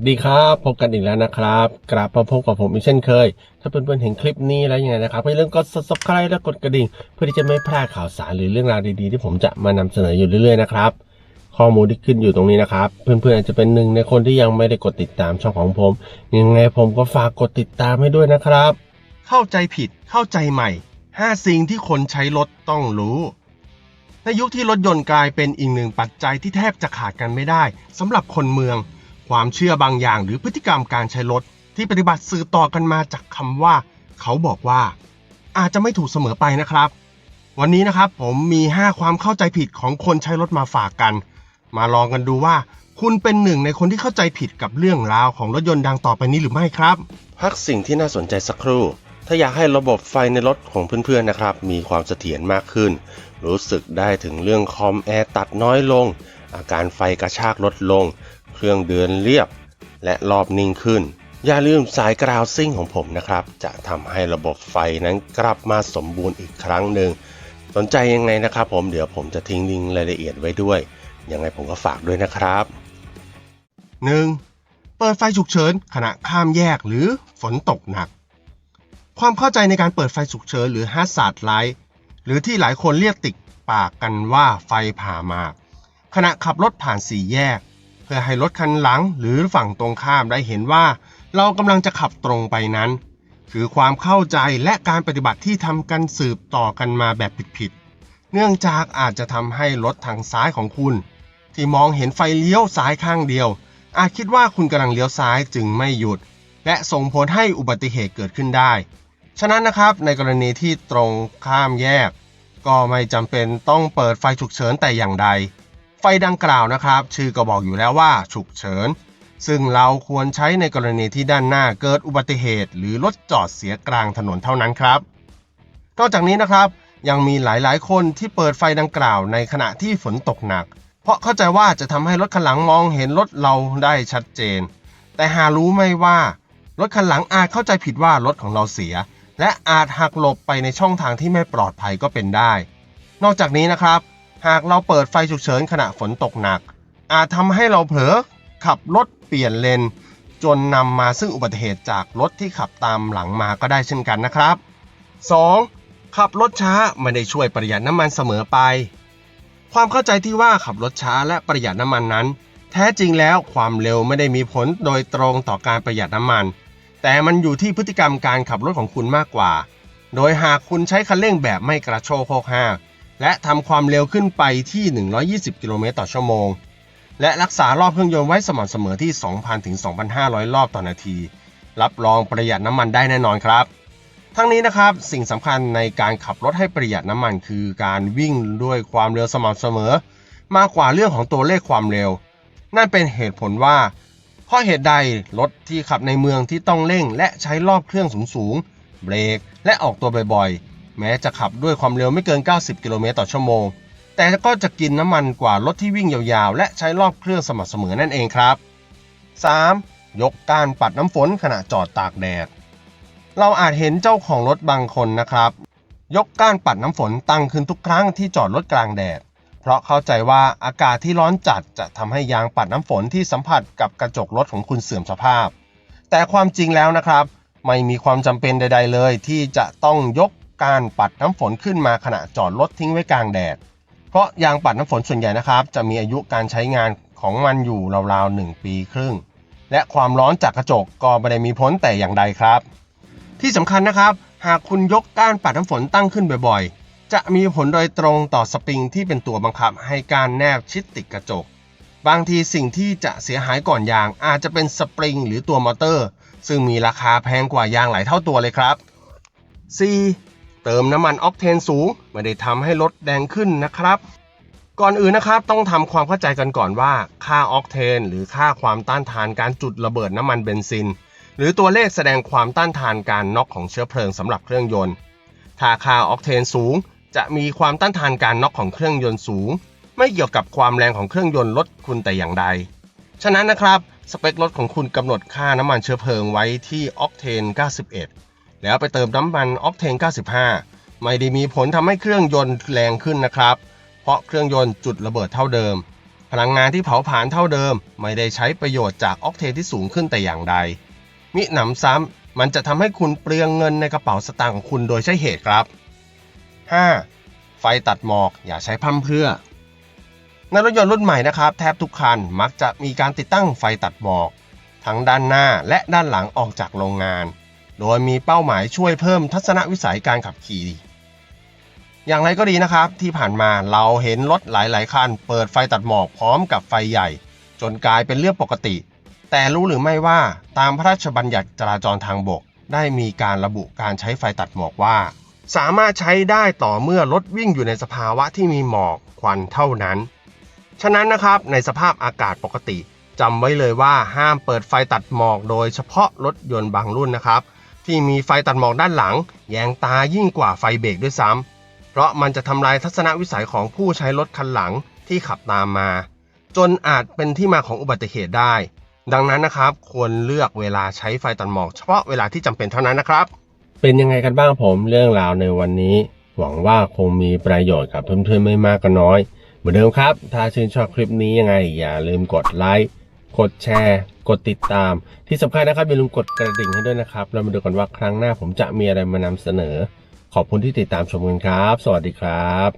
สดีครับพบกันอีกแล้วนะครับกลับมาพบกับผมอีกเช่นเคย ถ้าเพื่อนๆเห็นคลิปนี้แล้วยังไงนะครับให้เรื่องกด subscribe และกดกระดิ่ง เพื่อที่จะไม่พลาดข่าวสารหรือเรื่องราวดีๆ ที่ผมจะมานำเสนออยู่เรื่อยๆนะครับข้อมูลที่ขึ้นอยู่ตรงนี้นะครับ เพื่อนๆอาจจะเป็นหนึ่งในคนที่ยังไม่ได้กดติดตามช่องของผม ยังไงผมก็ฝากกดติดตามให้ด้วยนะครับ เข้าใจผิดเข้าใจใหม่ 5 สิ่งที่คนใช้รถต้องรู้ในยุคที่รถยนต์กลายเป็นอีกหนึ่งปัจจัยที่แทบจะขาดกันไม่ได้สำหรับคนเมือง ความเชื่อบางอย่างหรือพฤติกรรมการใช้รถที่ปฏิบัติสืบต่อกันมาจากคำว่า เขาบอกว่า อาจจะไม่ถูกเสมอไปนะครับ วันนี้นะครับผมมี 5 ความเข้าใจผิดของคนใช้รถมาฝากกัน มาลองกันดูว่า คุณเป็นหนึ่งในคนที่เข้าใจผิดกับเรื่องราวของรถยนต์ดังต่อไปนี้หรือไม่ครับ พักสิ่งที่น่าสนใจสักครู่ ถ้าอยากให้ระบบไฟในรถของเพื่อนๆนะครับ มีความเสถียรมากขึ้น รู้สึกได้ถึงเรื่องคอมแอร์ตัดน้อยลง อาการไฟกระชากลดลง เครื่องเดินเรียบ และรอบนิ่งขึ้น อย่าลืมสายกราวซิ่งของผมนะครับ จะทำให้ระบบไฟนั้นกลับมาสมบูรณ์อีกครั้งหนึ่ง สนใจยังไงนะครับผมเดี๋ยวผมจะทิ้งลิงก์รายละเอียดไว้ด้วย ยังไงผมก็ฝากด้วยนะครับ 1. เปิดไฟฉุกเฉินขณะข้ามแยกหรือฝนตกหนัก ความเข้าใจในการเปิดไฟฉุกเฉินหรือ hazard light หรือที่หลายคนเรียกติดปากกันว่าไฟผ่าหมากขณะขับรถผ่านสี่แยก พื่อให้รถคันหลังหรือฝั่งตรงข้ามได้เห็นว่า เรากำลังจะขับตรงไปนั้น คือความเข้าใจและการปฏิบัติที่ทำกันสืบต่อกันมาแบบผิดๆเนื่องจากอาจจะทำให้รถทางซ้ายของคุณ ที่มองเห็นไฟเลี้ยวซ้ายข้างเดียว อาจคิดว่าคุณกำลังเลี้ยวซ้ายจึงไม่หยุด และส่งผลให้อุบัติเหตุเกิดขึ้นได้ ฉะนั้นนะครับในกรณีที่ตรงข้ามแยก ก็ไม่จำเป็นต้องเปิดไฟฉุกเฉินแต่อย่างใด ไฟดังกล่าวนะครับ ชื่อก็บอกอยู่แล้วว่าฉุกเฉิน ซึ่งเราควรใช้ในกรณีที่ด้านหน้าเกิดอุบัติเหตุ หรือรถจอดเสียกลางถนนเท่านั้นครับ นอกจากนี้นะครับยังมีหลายๆ คนที่เปิดไฟดังกล่าวในขณะที่ฝนตกหนัก เพราะเข้าใจว่าจะทำให้รถคันหลังมองเห็นรถเราได้ชัดเจน แต่หารู้ไม่ว่ารถคันหลังอาจเข้าใจผิดว่ารถของเราเสีย และอาจหักหลบไปในช่องทางที่ไม่ปลอดภัยก็เป็นได้ นอกจากนี้นะครับ หากเราเปิดไฟฉุกเฉินขณะฝนตกหนัก อาจทำให้เราเผลอขับรถเปลี่ยนเลน จนนำมาซึ่งอุบัติเหตุจากรถที่ขับตามหลังมาก็ได้เช่นกันนะครับ 2. ขับรถช้าไม่ได้ช่วยประหยัดน้ำมันเสมอไป ความเข้าใจที่ว่าขับรถช้าและประหยัดน้ำมันนั้น แท้จริงแล้วความเร็วไม่ได้มีผลโดยตรงต่อการประหยัดน้ำมัน แต่มันอยู่ที่พฤติกรรมการขับรถของคุณมากกว่า โดยหากคุณใช้คันเร่งแบบไม่กระโชกโคกห้าก และทำความเร็วขึ้นไปที่ 120 กิโลเมตรต่อชั่วโมง และรักษารอบเครื่องยนต์ไว้สม่ำเสมอที่ 2,000 ถึง 2,500 รอบต่อนาที รับรองประหยัดน้ำมันได้แน่นอนครับ ทั้งนี้นะครับสิ่งสำคัญในการขับรถให้ประหยัดน้ำมัน คือการวิ่งด้วยความเร็วสม่ำเสมอ มากกว่าเรื่องของตัวเลขความเร็ว นั่นเป็นเหตุผลว่า เพราะเหตุใดรถที่ขับในเมืองที่ต้องเร่ง และใช้รอบเครื่องสูงๆเบรกและออกตัวบ่อยๆ แม้จะขับด้วยความเร็วไม่เกิน 90 กิโลเมตรต่อชั่วโมง แต่ก็จะกินน้ำมันกว่ารถที่วิ่งยาวๆ และใช้รอบเครื่องสม่ำเสมอนั่นเองครับ 3. ยกการปัดน้ำฝนขณะจอดตากแดด เราอาจเห็นเจ้าของรถบางคนนะครับ ยกก้านปัดน้ำฝนตั้งขึ้นทุกครั้งที่จอดรถกลางแดด เพราะเข้าใจว่าอากาศที่ร้อนจัดจะทำให้ยางปัดน้ำฝนที่สัมผัสกับกระจกรถของคุณเสื่อมสภาพ แต่ความจริงแล้วนะครับ ไม่มีความจำเป็นใด ๆ เลย ที่จะต้องยก การปัดน้ำฝนขึ้นมาขณะจอดรถทิ้งไว้กลางแดด เพราะยางปัดน้ำฝนส่วนใหญ่นะครับ จะมีอายุการใช้งานของมันอยู่ราวๆ1ปีครึ่ง และความร้อนจากกระจกก็ไม่ได้มีผลแต่อย่างใดครับ ที่สำคัญนะครับ หากคุณยกก้านปัดน้ำฝนตั้งขึ้นบ่อยๆ จะมีผลโดยตรงต่อสปริงที่เป็นตัวบังคับให้การแนบชิดติดกระจก บางทีสิ่งที่จะเสียหายก่อนยางอาจจะเป็นสปริงหรือตัวมอเตอร์ ซึ่งมีราคาแพงกว่ายางหลายเท่าตัวเลยครับ 4. เติมน้ำมันออกเทนสูง ไม่ได้ทำให้รถแดงขึ้นนะครับ ก่อนอื่นนะครับต้องทำความเข้าใจกันก่อนว่า ค่าออกเทน หรือค่าความต้านทานการจุดระเบิดน้ำมันเบนซิน หรือตัวเลขแสดงความต้านทานการน็อกของเชื้อเพลิงสำหรับเครื่องยนต์ ถ้าค่าออกเทนสูง จะมีความต้านทานการน็อกของเครื่องยนต์สูง ไม่เกี่ยวกับความแรงของเครื่องยนต์รถคุณแต่อย่างใด ฉะนั้นนะครับสเปครถของคุณกำหนดค่าน้ำมันเชื้อเพลิงไว้ที่ออกเทน 91 แล้วไปเติมน้ำมันออกเทน 95 ไม่ได้มีผลทำให้เครื่องยนต์แรงขึ้นนะครับ เพราะเครื่องยนต์จุดระเบิดเท่าเดิม พลังงานที่เผาผลาญเท่าเดิม ไม่ได้ใช้ประโยชน์จากออกเทนที่สูงขึ้นแต่อย่างใด มิหนำซ้ำมันจะทำให้คุณเปลืองเงินในกระเป๋าสตางค์ของคุณโดยใช่เหตุครับ 5. ไฟตัดหมอกอย่าใช้พั่มเพื่อในรถยนต์รุ่นใหม่นะครับแทบทุกคันมักจะมีการติดตั้งไฟตัดหมอก ทั้งด้านหน้าและด้านหลังออกจากโรงงาน โดยมีเป้าหมายช่วยเพิ่มทัศนวิสัยการขับขี่ อย่างไรก็ดีนะครับที่ผ่านมาเราเห็นรถหลาย ๆ คัน เปิดไฟตัดหมอกพร้อมกับไฟใหญ่ จนกลายเป็นเรื่องปกติ แต่รู้หรือไม่ว่าตามพระราชบัญญัติจราจรทางบก ได้มีการระบุการใช้ไฟตัดหมอกว่า สามารถใช้ได้ต่อเมื่อรถวิ่งอยู่ในสภาวะที่มีหมอกควันเท่านั้น ฉะนั้นนะครับในสภาพอากาศปกติจำไว้เลยว่าห้ามเปิดไฟตัดหมอกโดยเฉพาะรถยนต์บางรุ่นนะครับ ที่มีไฟตัดหมอกด้านหลัง แยงตายิ่งกว่าไฟเบรกด้วยซ้ำเพราะมันจะทำลายทัศนวิสัยของผู้ใช้รถคันหลังที่ขับตามมา จนอาจเป็นที่มาของอุบัติเหตุได้ ดังนั้นนะครับ ควรเลือกเวลาใช้ไฟตัดหมอกเฉพาะเวลาที่จำเป็นเท่านั้นนะครับ เป็นยังไงกันบ้างผมเรื่องราวในวันนี้ หวังว่าคงมีประโยชน์กับเพื่อนๆไม่มากก็น้อย เหมือนเดิมครับ ถ้าชื่นชอบคลิปนี้ยังไงอย่าลืมกดไลค์ กดแชร์ กดติดตาม ที่สำคัญนะครับอย่าลืมกดกระดิ่งให้ด้วยนะครับ เรามาดูกันว่าครั้งหน้าผมจะมีอะไรมานำเสนอ ขอบคุณที่ติดตามชมกันครับ สวัสดีครับ